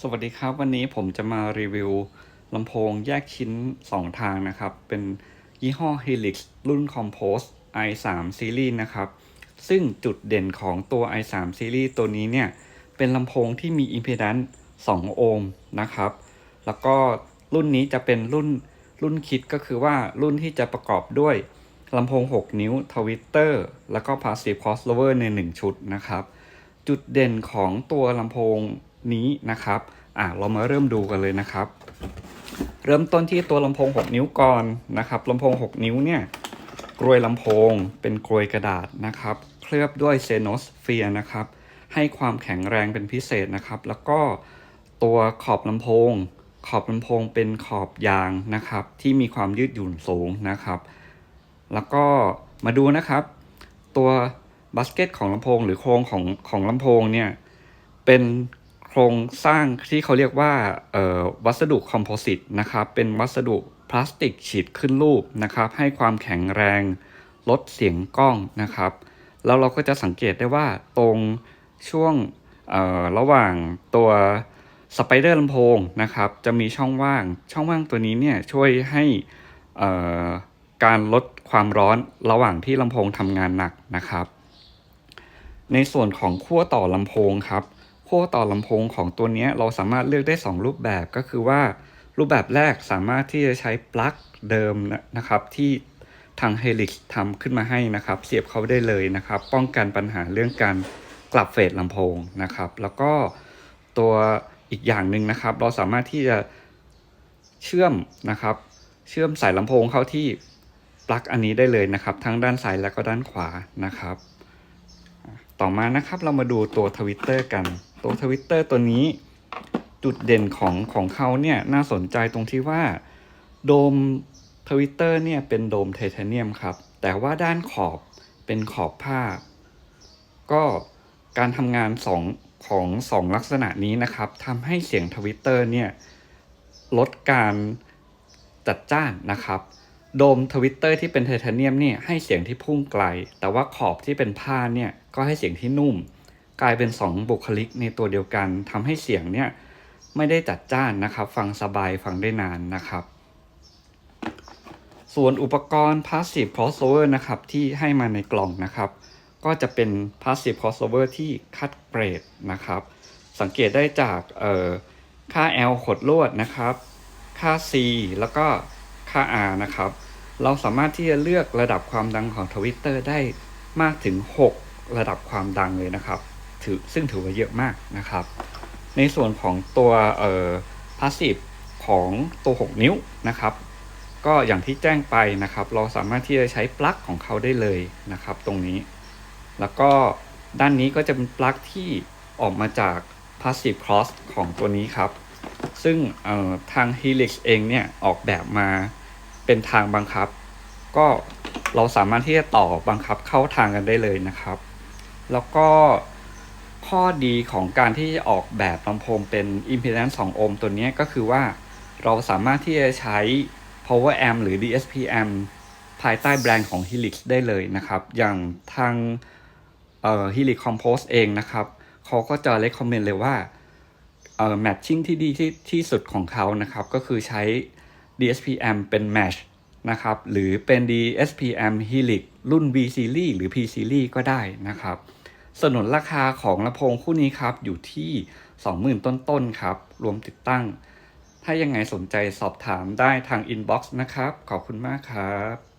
สวัสดีครับ วันนี้ผมจะมารีวิวลำโพงแยกชิ้น 2 ทางนะครับ เป็นยี่ห้อ Helix รุ่น Compose i3 Series นะครับ ซึ่งจุดเด่นของตัว i3 Series ตัวนี้เนี่ย เป็นลำโพงที่มี impedance 2 โอห์มนะครับ แล้วก็รุ่นนี้จะเป็นรุ่นรุ่นคิดก็คือว่ารุ่นที่จะประกอบด้วยลำโพง 6 นิ้วทวิตเตอร์แล้วก็ passive crossover ใน 1 ชุดนะครับ จุดเด่นของตัวลำโพง นี้นะครับอะเรามาเริ่มดูกันเลยนะครับ เริ่มต้นที่ตัวลำโพง 6 นิ้วก่อนนะครับลำโพง 6 นิ้วเนี่ยกรวยลำโพง เป็นกรวยกระดาษนะครับ เคลือบด้วยเซโนสเฟียนะครับ ให้ความแข็งแรงเป็นพิเศษนะครับ แล้วก็ตัวขอบลำโพง ขอบลำโพงเป็นขอบยางนะครับ ที่มีความยืดหยุ่นสูงนะครับ แล้วก็มาดูนะครับ ตัวบัสเกตของลำโพงหรือโครงของของลำโพงเนี่ยเป็น ครงสร้างที่เขาเรียกว่าวัสดุคอมโพสิตนะครับเป็นวัสดุพลาสติกฉีดขึ้นรูปนะครับ ให้ความแข็งแรงลดเสียงกล้องนะครับ แล้วเราก็จะสังเกตได้ว่าตรงช่วงระหว่างตัวสไปเดอร์ลำโพงนะครับ จะมีช่องว่างช่องว่างตัวนี้เนี่ยช่วยให้การลดความร้อนระหว่างที่ลำโพงทำงานหนักนะครับ ในส่วนของขั้วต่อลำโพงครับ ขั้วต่อลำโพงของตัวนี้เราสามารถเลือกได้ 2 รูปแบบก็คือว่า รูปแบบแรกสามารถที่จะใช้ปลั๊กเดิมนะครับที่ทาง Helix ทำขึ้นมาให้นะครับ เสียบเข้าได้เลยนะครับ ป้องกันปัญหาเรื่องการกลับเฟสลำโพงนะครับ แล้วก็ตัวอีกอย่างหนึ่งนะครับ เราสามารถที่จะเชื่อมนะครับ เชื่อมสายลำโพงเข้าที่ปลั๊กอันนี้ได้เลยนะครับ ทั้งด้านซ้ายและก็ด้านขวานะครับ ต่อมานะครับเรามาดูตัวทวิตเตอร์กัน ตัวทวิตเตอร์ตัวนี้จุดเด่นของของเขาเนี่ยน่าสนใจตรงที่ว่าโดมทวิตเตอร์เนี่ยเป็นโดมไทเทเนียมครับ แต่ว่าด้านขอบเป็นขอบผ้า ก็การทำงานสองของสองลักษณะนี้นะครับทำให้เสียงทวิตเตอร์เนี่ยลดการจัดจ้านนะครับ โดมทวิตเตอร์ที่เป็นไทเทเนียมเนี่ยให้เสียงที่พุ่งไกล แต่ว่าขอบที่เป็นผ้าเนี่ยก็ให้เสียงที่นุ่ม กลายเป็น 2 บุคลิกในตัวเดียวกันทำให้เสียงเนี่ยไม่ได้จัดจ้านนะครับ ฟังสบายฟังได้นานนะครับ ส่วนอุปกรณ์ Passive Crossover นะครับที่ให้มาในกล่องนะครับ ก็จะเป็น Passive Crossover ที่คัดเกรดนะครับ สังเกตได้จากออค่า L ขดลวดนะครับ ค่า C แล้วก็ค่า R นะครับ เราสามารถที่จะเลือกระดับความดังของทวิตเตอร์ได้มากถึง 6 ระดับความดังเลยนะครับ ถือซึ่งถือว่าเยอะมากนะครับ ในส่วนของตัวเอ่อ passive ของตัว 6 นิ้วนะครับ ก็อย่างที่แจ้งไปนะครับ เราสามารถที่จะใช้ปลั๊กของเขาได้เลยนะครับ ตรงนี้ แล้วก็ด้านนี้ก็จะเป็นปลั๊กที่ออกมาจาก passive cross ของตัวนี้ครับ ซึ่งทาง Helix เองเนี่ย ออกแบบมาเป็นทางบังคับ ก็เราสามารถที่จะต่อบังคับเข้าทางกันได้เลยนะครับ แล้วก็ ข้อดีของการที่ออกแบบลำโพงเป็น impedance 2 โอห์มตัวนี้ก็คือว่าเราสามารถที่จะใช้ power amp หรือ DSP amp ภายใต้แบรนด์ของ Helix ได้เลยนะครับ อย่างทางเอ่อ Helix Compose เองนะครับเขาก็จะ recommend เลยว่าเอ่อ matching ที่ดีที่ที่สุดของเขานะครับ ก็คือใช้ DSP amp เป็น match นะครับ หรือเป็น DSP amp Helix รุ่น V series หรือ P series ก็ได้นะครับ สนุนราคาของลำโพงคู่นี้ครับ อยู่ที่ 20,000 ต้นๆครับ รวมติดตั้ง ถ้ายังไงสนใจสอบถามได้ทางอินบ็อกซ์นะครับ ขอบคุณมากครับ